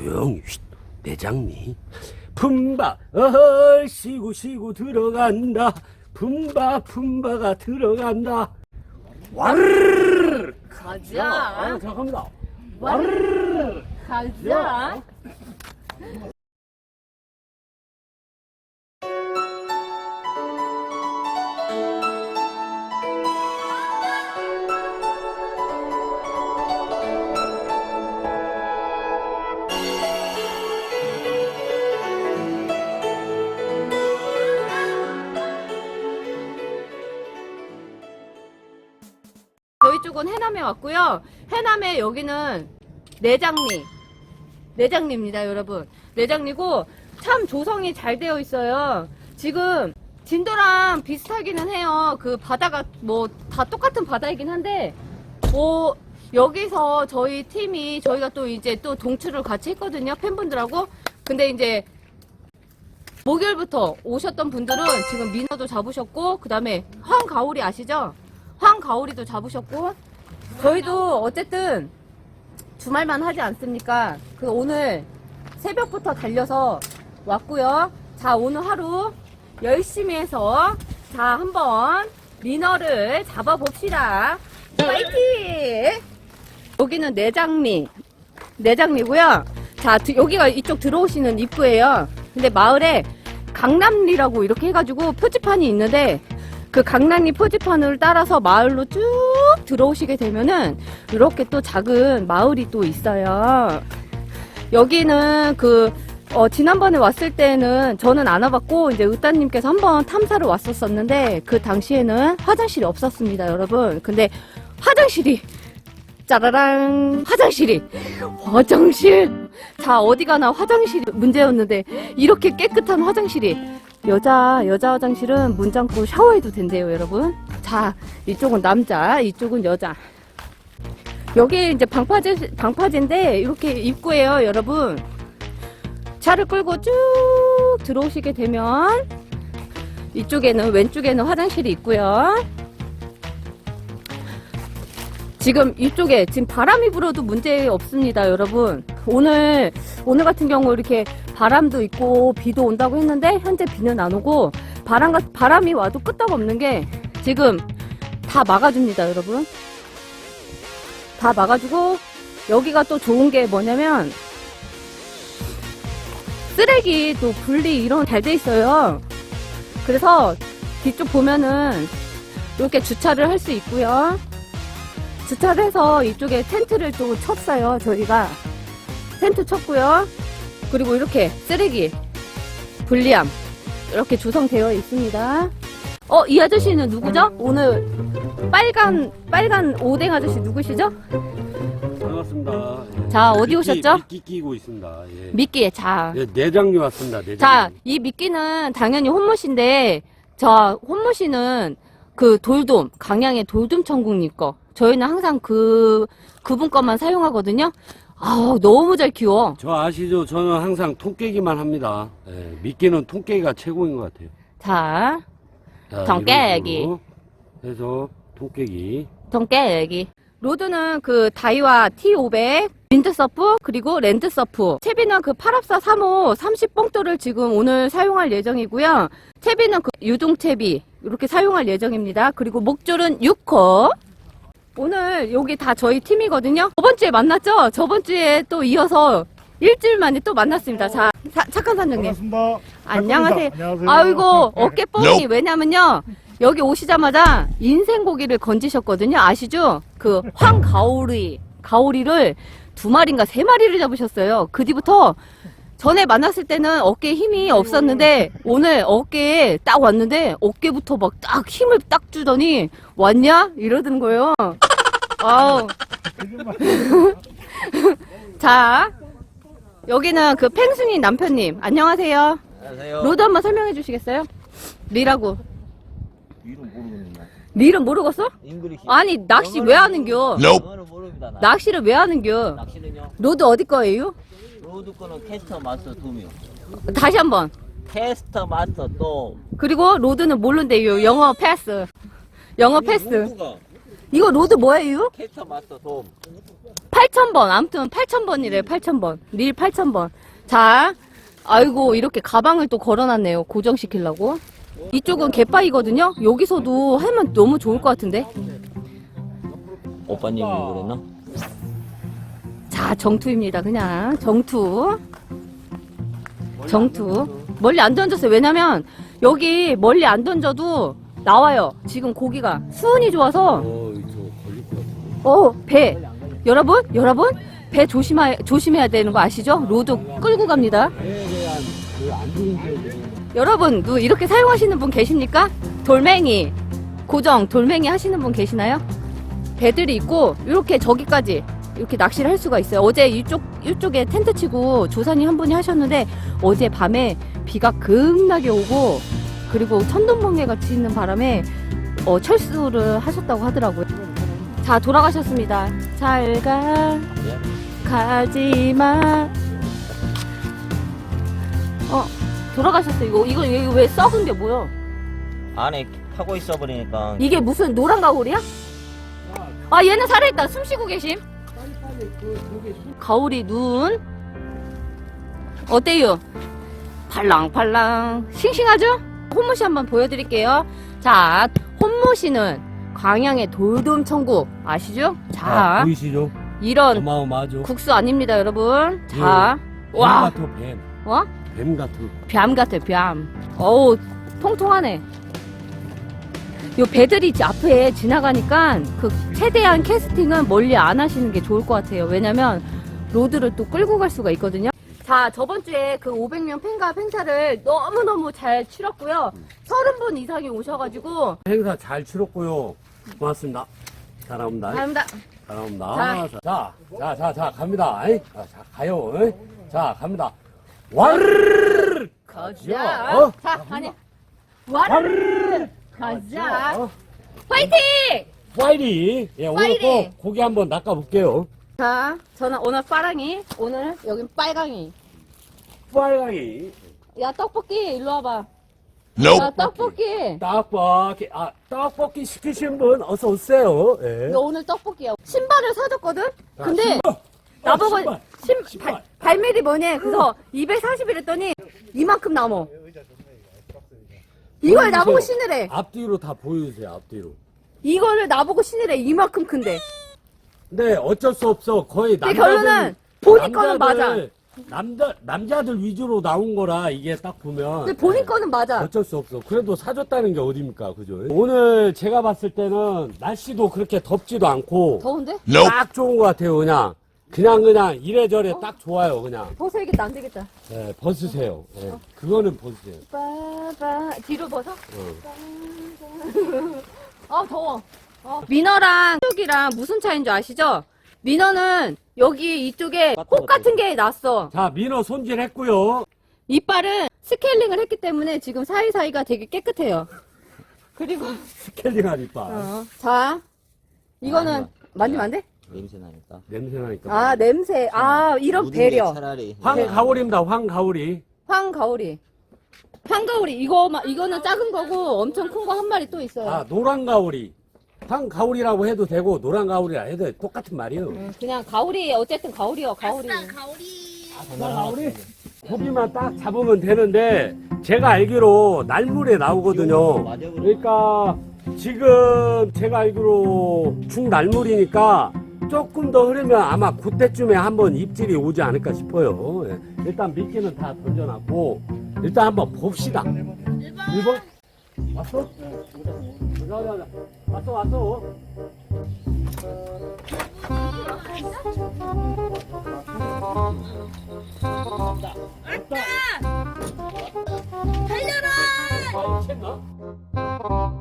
조용히 쉿, 내장니 품바 어허 쉬고 쉬고 들어간다. 품바 품바가 들어간다. 와르르 가자. 아, 잠깐만요 와르르 가자. 저희 쪽은 해남에 왔고요. 해남에 여기는 내장리. 내장리입니다, 여러분. 내장리고 참 조성이 잘 되어 있어요. 지금 진도랑 비슷하기는 해요. 그 바다가 뭐 다 똑같은 바다이긴 한데 뭐 여기서 저희 팀이 저희가 또 이제 또 동출을 같이 했거든요. 팬분들하고. 근데 이제 목요일부터 오셨던 분들은 지금 민어도 잡으셨고 그다음에 황가오리 아시죠? 황가오리도 잡으셨고 저희도 어쨌든 주말만 하지 않습니까? 그 오늘 새벽부터 달려서 왔고요. 자 오늘 하루 열심히 해서 자 한번 민어를 잡아봅시다. 파이팅! 여기는 내장리 내장리고요. 자 드- 여기가 이쪽 들어오시는 입구예요. 근데 마을에 강남리라고 이렇게 해가지고 표지판이 있는데 그 강남리 표지판을 따라서 마을로 쭉 들어오시게 되면은 이렇게 또 작은 마을이 또 있어요. 여기는 그 어, 지난번에 왔을 때는 저는 안 와봤고 이제 의따님께서 한번 탐사를 왔었었는데 그 당시에는 화장실이 없었습니다, 여러분. 근데 화장실이 짜라랑 화장실이 화장실 자 어디 가나 화장실이 문제였는데 이렇게 깨끗한 화장실이 여자 여자 화장실은 문 잠고 샤워해도 된대요 여러분. 자 이쪽은 남자 이쪽은 여자. 여기 이제 방파제 방파제인데 이렇게 입구예요 여러분. 차를 끌고 쭉 들어오시게 되면 이쪽에는 왼쪽에는 화장실이 있고요. 지금 이쪽에 지금 바람이 불어도 문제 없습니다, 여러분. 오늘 오늘 같은 경우 이렇게 바람도 있고 비도 온다고 했는데 현재 비는 안 오고 바람 바람이 와도 끄떡없는 게 지금 다 막아줍니다, 여러분. 다 막아주고 여기가 또 좋은 게 뭐냐면 쓰레기 또 분리 이런 잘 돼 있어요. 그래서 뒤쪽 보면은 이렇게 주차를 할 수 있고요. 주차를 해서 이쪽에 텐트를 또 쳤어요, 저희가. 텐트 쳤고요. 그리고 이렇게 쓰레기, 분리함, 이렇게 조성되어 있습니다. 어, 이 아저씨는 누구죠? 오늘 빨간, 빨간 오뎅 아저씨 누구시죠? 반갑습니다 예. 자, 어디 오셨죠? 미끼 끼고 있습니다 예. 미끼, 자. 예, 내장류 왔습니다 내장류 자, 이 미끼는 당연히 혼무신데, 저 혼무신은 그 돌돔, 강양의 돌돔 천국님 거. 저희는 항상 그, 그분 것만 사용하거든요. 아우, 너무 잘 키워. 저 아시죠? 저는 항상 통깨기만 합니다. 예, 미끼는 통깨기가 최고인 것 같아요. 자, 자, 통깨기. 이런 식으로 해서 통깨기. 동깨기. 로드는 그 다이와 T500, 윈드서프, 그리고 랜드서프. 채비는 그 8합사 3호 30봉돌을 지금 오늘 사용할 예정이고요. 채비는 그 유동채비, 이렇게 사용할 예정입니다. 그리고 목줄은 6호. 오늘 여기 다 저희 팀이거든요. 저번 주에 만났죠? 저번 주에 또 이어서 일주일 만에 또 만났습니다. 자, 사- 착한 선장님. 반갑습니다. 안녕하세요. 안녕하세요. 아이고 어깨 뽕이 왜냐면요 여기 오시자마자 인생 고기를 건지셨거든요 아시죠? 그 황가오리 가오리를 두 마리인가 세 마리를 잡으셨어요 그 뒤부터 전에 만났을 때는 어깨에 힘이 없었는데 오늘 어깨에 딱 왔는데 어깨부터 막 딱 힘을 딱 주더니 왔냐 이러던 거예요 아우 자 여기는 그 팽순이 남편님 안녕하세요 안녕하세요. 로드 한번 설명해 주시겠어요? 리라고. 이름 모르겠는데. 리 이름 모르겠어? 잉글리시. 아니, 낚시 왜 하는겨? 영어는 모릅니다. 나. 낚시를 왜 하는겨? 낚시는요. 로드 어디 거예요? 로드 거는 캐스터 마스터 돔이요. 다시 한번. 캐스터 마스터 돔. 그리고 로드는 모른대요. 영어 패스. 영어 패스. 이거 로드 뭐예요? 캐스터 마스터 돔. 8,000번. 아무튼 8,000번이래요. 8,000번. 릴 8,000번. 자, 아이고, 이렇게 가방을 또 걸어놨네요. 고정시키려고. 이쪽은 갯바위거든요? 여기서도 하면 너무 좋을 것 같은데? 오빠님이 그랬나? 자, 정투입니다. 그냥. 정투. 정투. 멀리 안 던졌어요. 왜냐면, 여기 멀리 안 던져도 나와요. 지금 고기가. 수온이 좋아서, 어, 이거 걸릴 것 같은데. 어, 배. 여러분, 여러분, 배 조심하, 조심해야 되는 거 아시죠? 로드 끌고 갑니다. 좋은 여러분, 뭐 이렇게 사용하시는 분 계십니까? 돌멩이, 고정, 돌멩이 하시는 분 계시나요? 배들이 있고, 이렇게 저기까지, 이렇게 낚시를 할 수가 있어요. 어제 이쪽, 이쪽에 텐트 치고 조사님 한 분이 하셨는데, 어제 밤에 비가 급나게 오고, 그리고 천둥번개가 치는 바람에, 어, 철수를 하셨다고 하더라고요. 자, 돌아가셨습니다. 잘 가, 예? 가지 마. 어, 돌아가셨어. 이거, 이거, 이거 왜 썩은 게 뭐야? 안에 타고 있어 버리니까 이게 무슨 노란 가오리야? 아, 얘는 살아있다. 숨 쉬고 계심. 가오리 눈. 어때요? 팔랑팔랑. 싱싱하죠? 혼무시 한번 보여드릴게요. 자, 혼무시는 광양의 돌돔 천국. 아시죠? 자, 보이시죠? 이런 어마어마하죠? 국수 아닙니다, 여러분. 자, 와, 와. 같은 뱀. 와, 뱀 같은. 뱀 같아, 뱀. 어우, 통통하네. 요 배들이 지- 앞에 지나가니까 그 최대한 캐스팅은 멀리 안 하시는 게 좋을 것 같아요. 왜냐면 로드를 또 끌고 갈 수가 있거든요. 자, 저번 주에 그 500명 팬가 행사를 너무너무 잘 치렀고요. 30분 이상이 오셔가지고. 행사 잘 치렀고요. 고맙습니다. 잘합니다. 감사합니다. 잘합니다. 자, 자, 자, 자, 갑니다. 에이? 자, 자, 가요. 에이? 자, 갑니다. 와르르르 가자. 어? 자, 아니. 와르르 가자. 어? 파이팅! 파이리. 예, 오늘 파이리. 또 고기 한번 낚아볼게요. 자, 저는 오늘 파랑이, 오늘 여긴 빨강이. 빨강이. 야, 떡볶이, 일로 와봐. 야, 떡볶이. 떡볶이, 아, 떡볶이 시키신 분 어서 오세요. 예. 너 오늘 떡볶이야. 신발을 사줬거든? 자, 근데 신발. 나보고 아, 신발. 신, 신발. 발, 발밀이 뭐니? 그래서 240 이랬더니 이만큼 남어. 이걸 나보고. 신으래. 앞뒤로 다 보여주세요, 앞뒤로. 이거를 나보고 신으래. 이만큼 큰데. 근데 어쩔 수 없어. 거의 근데 남자들. 결론은 본인 거는 맞아. 남자들, 남자, 남자들 위주로 나온 거라 이게 딱 보면. 근데 본인 거는 맞아. 어쩔 수 없어. 그래도 사줬다는 게 어딥니까, 그죠? 오늘 제가 봤을 때는 날씨도 그렇게 덥지도 않고 더운데? 딱 좋은 것 같아요, 그냥. 그냥 그냥 이래저래 딱 좋아요, 그냥. 벗어야겠다. 안 되겠다. 예, 벗으세요. 예, 그거는 벗으세요. 빠바. 뒤로 벗어? 어. 아 더워. 어. 민어랑 쪽이랑 무슨 차이인 줄 아시죠? 민어는 여기 이쪽에 혹 같은 게 났어. 자, 민어 손질했고요. 이빨은 스케일링을 했기 때문에 지금 사이사이가 되게 깨끗해요. 그리고 스케일링한 이빨. 어, 자 이거는 만지면 안 돼? 냄새 나니까. 냄새 나니까. 아 냄새. 아 이런 게 배려. 차라리 황가오리입니다, 황가오리. 황가오리. 황가오리 이거 이거는 작은 거고 엄청 큰 거 한 마리 또 있어요. 아, 노란가오리. 황가오리라고 해도 되고, 노란가오리라 해도 돼. 똑같은 말이에요. 음, 그냥 가오리 어쨌든 가오리요 가오리. 가오리? 고기만 딱 잡으면 되는데, 제가 알기로 날물에 나오거든요. 그러니까, 지금 제가 알기로 중날물이니까, 조금 더 흐르면 아마 그때쯤에 한번 입질이 오지 않을까 싶어요. 예. 일단 미끼는 다 던져놨고, 일단 한번 봅시다. 1번? 왔어? 자, 자, 자. 왔어, 왔어. 달려라! 챘나?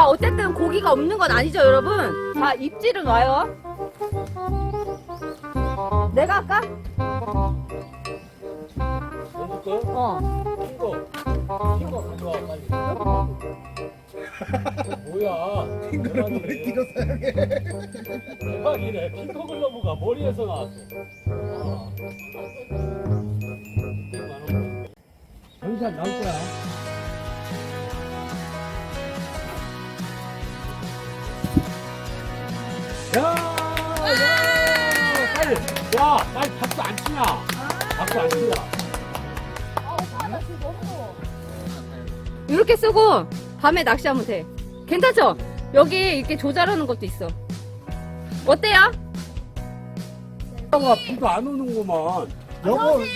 자 어쨌든 고기가 없는 건 아니죠 여러분. 자 입질은 와요. 내가 할까? 먹을까? 어. 큰 거. 큰거 가져와, 빨리. 뭐야. 핑거를 머리띠로 사용해. 대박이네. 핑거 글러브가 머리에서 나왔어. 아. 한잔 나올 거야. 야, 야, 빨리 박수 안 치냐? 박수 안 치냐? 이렇게 쓰고 밤에 낚시하면 돼. 괜찮죠? 여기 이렇게 조절하는 것도 있어. 어때요? 가 비가 안 오는구만. 여보, 여,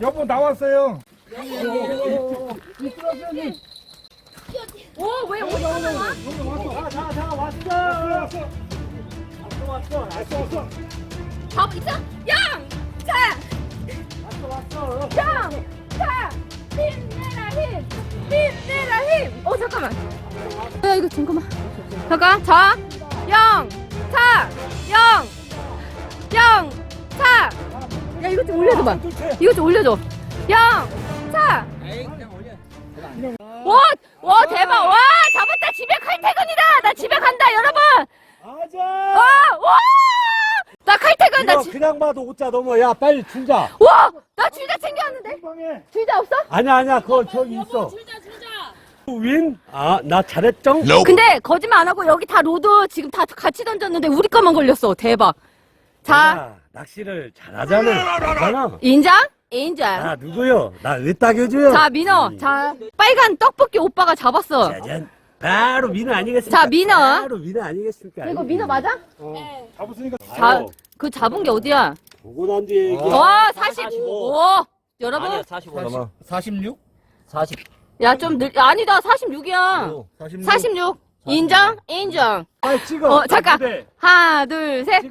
여보 나왔어요. 오, 왜 오늘 나와? 자, 자, 자, 왔어. 왔어, 왔어, 왔어, 왔어. 밥 있어? 양! 자! 왔어, 왔어. 양! 자! 힘내라 힘! 힘내라 힘! 어 잠깐만 야 이거 잠깐만 잠깐 자! 영! 차! 영! 영! 차! 야 이거 좀 올려줘봐 이거 좀 올려줘 영! 차! 와! 와 대박! 와! 잡았다 집에 칼퇴근이다! 나 집에 간다 여러분! 가자. 와! 와! 나 칼퇴근 나 이거 지... 그냥 봐도 오자 넘어. 야, 빨리 줄자. 와! 나 줄자 챙겨왔는데? 방에 줄자 없어? 아니야, 아니야. 그거 저기 있어. 윈? 아, 나 잘했죠? 근데 거짓말 안 하고 여기 다 로드 지금 다 같이 던졌는데 우리 거만 걸렸어. 대박. 자, 나 낚시를 잘하잖아. 잘하잖아. 인정? 인정. 나 누구요? 나 으따 겨줘요. 자, 민호. 자, 빨간 떡볶이 오빠가 잡았어. 짜잔. 바로 민호 아니겠습니까? 자, 민호. 바로 민호 아니겠습니까? 이거 민호 맞아? 잡았으니까 자, 그 잡은 게 어디야? 보고 난 뒤에 얘기. 와, 40. 45. 오, 여러분. 아니야 45 넘어 46? 40 야, 좀 늘, 아니다. 46이야. 46. 46. 인정? 인정. 빨리 찍어. 어, 잠깐. 무대. 하나, 둘, 셋.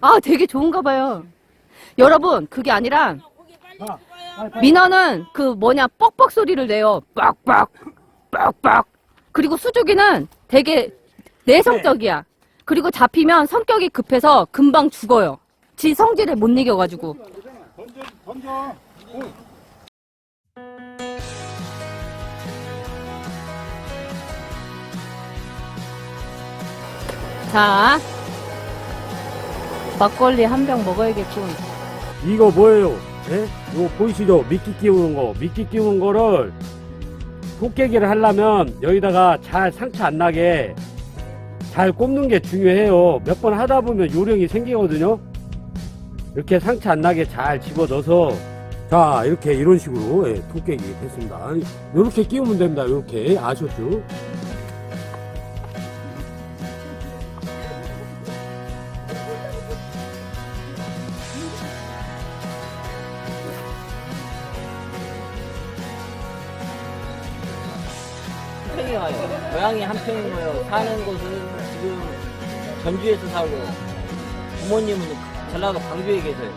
아, 되게 좋은가 봐요. 여러분, 그게 아니라 빨리. 민어는 그 뭐냐 뻑뻑 소리를 내요. 뻑뻑 뻑뻑. 그리고 수족이는 되게 내성적이야. 그리고 잡히면 성격이 급해서 금방 죽어요. 지 성질에 못 이겨가지고. 자, 막걸리 한 병 먹어야겠군. 이거 뭐예요? 예? 이거 보이시죠? 미끼 끼우는 거. 미끼 끼우는 거를 토깨기를 하려면 여기다가 잘 상처 안 나게 잘 꼽는 게 중요해요. 몇 번 하다 보면 요령이 생기거든요. 이렇게 상처 안 나게 잘 집어 넣어서 자 이렇게 이런 식으로 예, 토깨기 됐습니다. 이렇게 끼우면 됩니다. 이렇게 아셨죠? 평이 와요 고향이 한평인 거예요 사는 곳은 지금 전주에서 살고 부모님은 전라도 광주에 계세요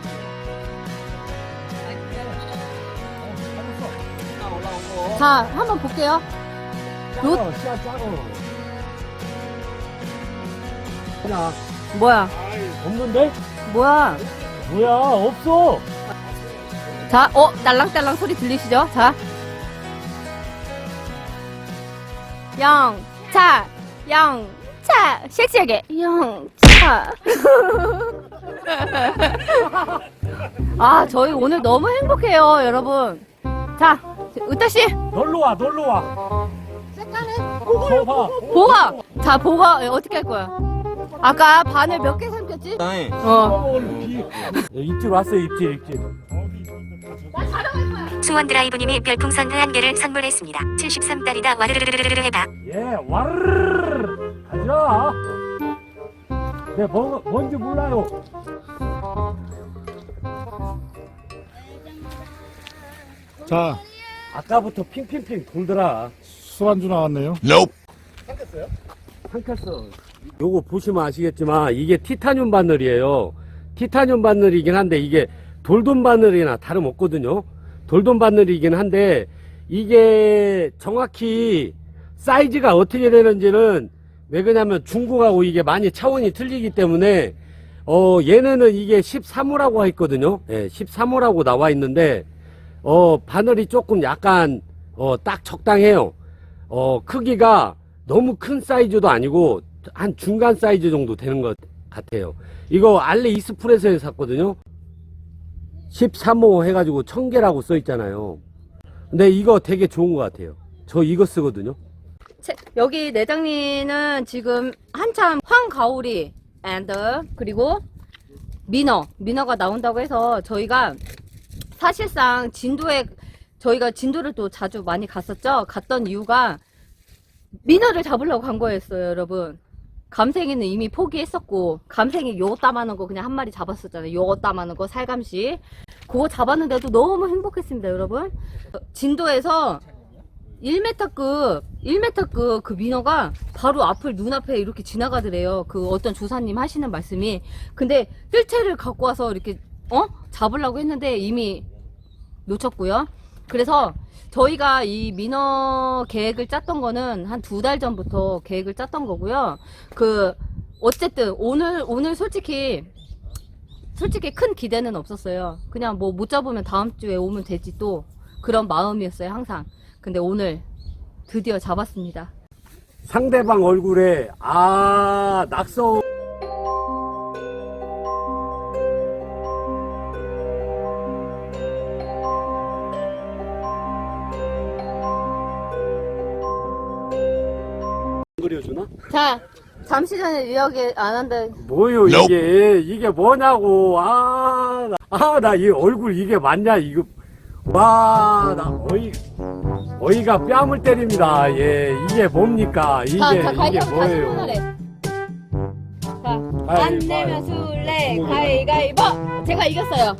아, 올라오고 자, 한번 볼게요. 짜고. 하나 뭐야? 없는데? 뭐야? 뭐야 없어. 자, 어, 딸랑딸랑 소리 들리시죠? 자. 영차, 영차, 섹시하게, 영차. 아, 저희 오늘 너무 행복해요, 여러분. 자, 으따씨, 놀러 와 놀러 와. 색깔은 봐. 보가! 자, 보가, 어떻게 할 거야? 아까 바늘 몇 개 삼켰지? 네. 어. 입질 왔어요 입질 입질. 수원 드라이브님이 별풍선 한 개를 선물했습니다. 73달이다 와르르르르르 해봐. 예 와르르르 가자. 네 뭐, 뭔지 몰라요. 자, 아까부터 핑핑핑 돌더라. 술안주 나왔네요. 삼켰어. 요거 보시면 아시겠지만 이게 티타늄 바늘이에요. 티타늄 바늘이긴 한데 이게 돌돔 바늘이나 다름없거든요. 돌돔 바늘이긴 한데 이게 정확히 사이즈가 어떻게 되는지는 왜 그러냐면 중국하고 이게 많이 차원이 틀리기 때문에 어 얘네는 이게 13호라고 했거든요. 예, 13호라고 나와 있는데 어 바늘이 조금 약간 어 딱 적당해요. 어 크기가 너무 큰 사이즈도 아니고 한 중간 사이즈 정도 되는 것 같아요. 이거 알리 이스프레소에서 샀거든요. 13호 해가지고 청계라고 써 있잖아요. 근데 이거 되게 좋은 것 같아요. 저 이거 쓰거든요. 채- 여기 내장리는 지금 한참 황가오리 and 그리고 민어 민어가 나온다고 해서 저희가 사실상 진도에 저희가 진도를 또 자주 많이 갔었죠 갔던 이유가 민어를 잡으려고 간 거였어요 여러분 감생이는 이미 포기했었고 감생이 요 따마는 거 그냥 한 마리 잡았었잖아요 요 따마는 거 살감시 그거 잡았는데도 너무 행복했습니다 여러분 어, 진도에서 1m급, 1m급 그 민어가 바로 앞을 눈앞에 이렇게 지나가더래요. 그 어떤 조사님 하시는 말씀이. 근데 뜰채를 갖고 와서 이렇게, 어? 잡으려고 했는데 이미 놓쳤고요. 그래서 저희가 이 민어 계획을 짰던 거는 한 두 달 전부터 계획을 짰던 거고요. 그, 어쨌든 오늘, 오늘 솔직히 솔직히 큰 기대는 없었어요. 그냥 뭐 못 잡으면 다음 주에 오면 되지 또 그런 마음이었어요 항상. 근데 오늘 드디어 잡았습니다. 상대방 얼굴에 아 낙서 잠시 전에 이야기 안 한다. 뭐요 이게 이게 뭐냐고 아아나 이 얼굴 이게 맞냐 이거 와나 어이 어이가 뺨을 때립니다 예 이게 뭡니까 이게 자, 자 이게 가위바위보 다시 뭐예요. 자, 안 가위바위보. 내면 술래 뭐. 가위가위보. 제가 이겼어요.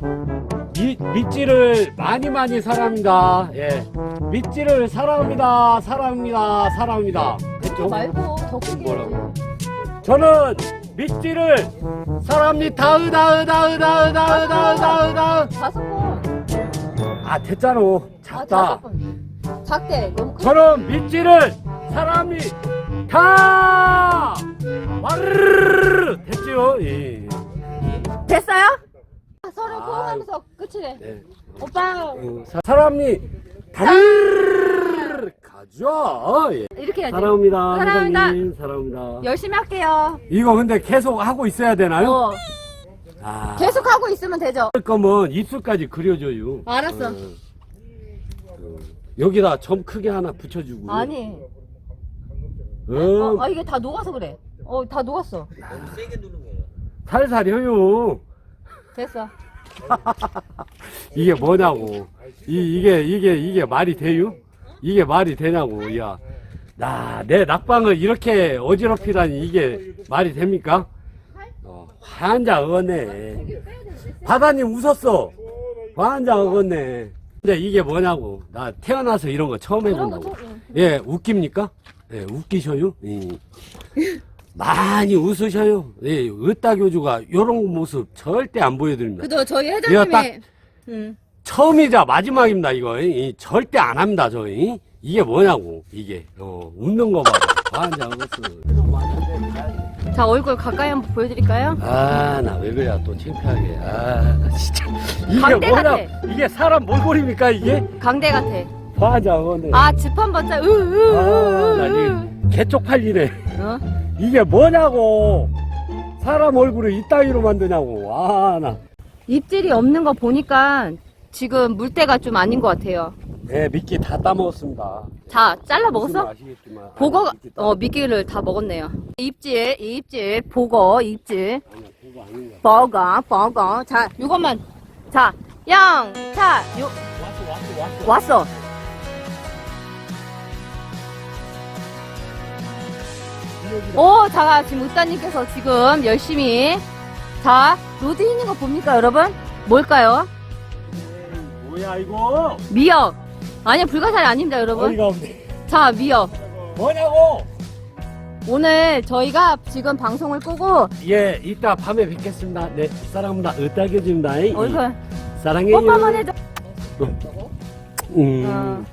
미, 밑지를 많이 많이 사랑합니다 예 밑지를 사랑합니다 사랑합니다 사랑합니다 됐죠? 말고 더 크게. 뭐라고? 저는 밑지를 사랑합니다 으 다 으 다 으 다 으 다 으 다 으 다 으다 다섯 번. 아 됐잖아 아, 작다 다섯 번. 작대. 너무 크. 저는 밑지를 사람이 다 와르르르 됐죠? 예. 됐어요? 서로 아. 호응하면서 끝이래. 네. 오빠 어, 사- 사람이 다르르르 가죠. 예. 이렇게 해야지. 사랑합니다, 사랑합니다. 사장님. 사랑합니다. 열심히 할게요. 이거 근데 계속 하고 있어야 되나요? 어, 아, 계속 하고 있으면 되죠. 할 거면 입술까지 그려줘요. 알았어. 어. 어. 여기다 점 크게 하나 붙여주고. 아니. 어, 어, 아 이게 다 녹아서 그래. 어, 다 녹았어. 세게 누른 거예요. 살살 해요. 됐어. 이게 뭐냐고. 이, 이게, 이게, 이게 말이 돼요? 이게 말이 되냐고, 야. 나, 내 낙방을 이렇게 어지럽히다니 이게 말이 됩니까? 어, 환자 어네. 바다님 웃었어. 환자 어네. 근데 이게 뭐냐고. 나 태어나서 이런 거 처음 해본다고. 좀. 예, 웃깁니까? 예, 웃기셔요? 예. 많이 웃으셔요. 예, 의따교주가 요런 모습 절대 안 보여드립니다. 그죠 저희 회장님이 딱- 음. 처음이자 마지막입니다 이거 이, 절대 안 합니다 저희 이게 뭐냐고 이게 어, 웃는 거 봐. 웃어. 자 얼굴 가까이 한번 보여드릴까요? 아 나 왜 그래 또 창피하게. 아나 진짜 이게 뭐냐? 같아. 이게 사람 몰골입니까 이게? 강대 같아. 화자 오네. 아집한 번 짜. 으으으으. 아나 이게 개쪽팔리네. 어? 이게 뭐냐고. 사람 얼굴을 이따위로 만드냐고. 아 나. 입질이 없는 거 보니까 지금 물때가 좀 아닌 것 같아요. 네 미끼 다 따먹었습니다. 자 잘라 먹었어? 아시겠지만. 보거 미끼 따- 어 미끼를 다 먹었네요. 입질 입질 보거 입질 보거 아닌 거야. 버거 버거 자 요것만 자 영차 요 왔어 오, 자, 지금 의따님께서 지금 열심히 자, 로드 있는 거 봅니까, 여러분? 뭘까요? 뭐야 이거? 미역. 아니요, 불가사리 아닙니다, 여러분. 어이가 없네. 자, 미역. 뭐냐고? 오늘 저희가 지금 방송을 끄고 예, 이따 밤에 뵙겠습니다. 네, 사랑합니다. 으따겨줍니다. 얼굴 사랑해요. 뽀뽀만 해줘. 음, 어.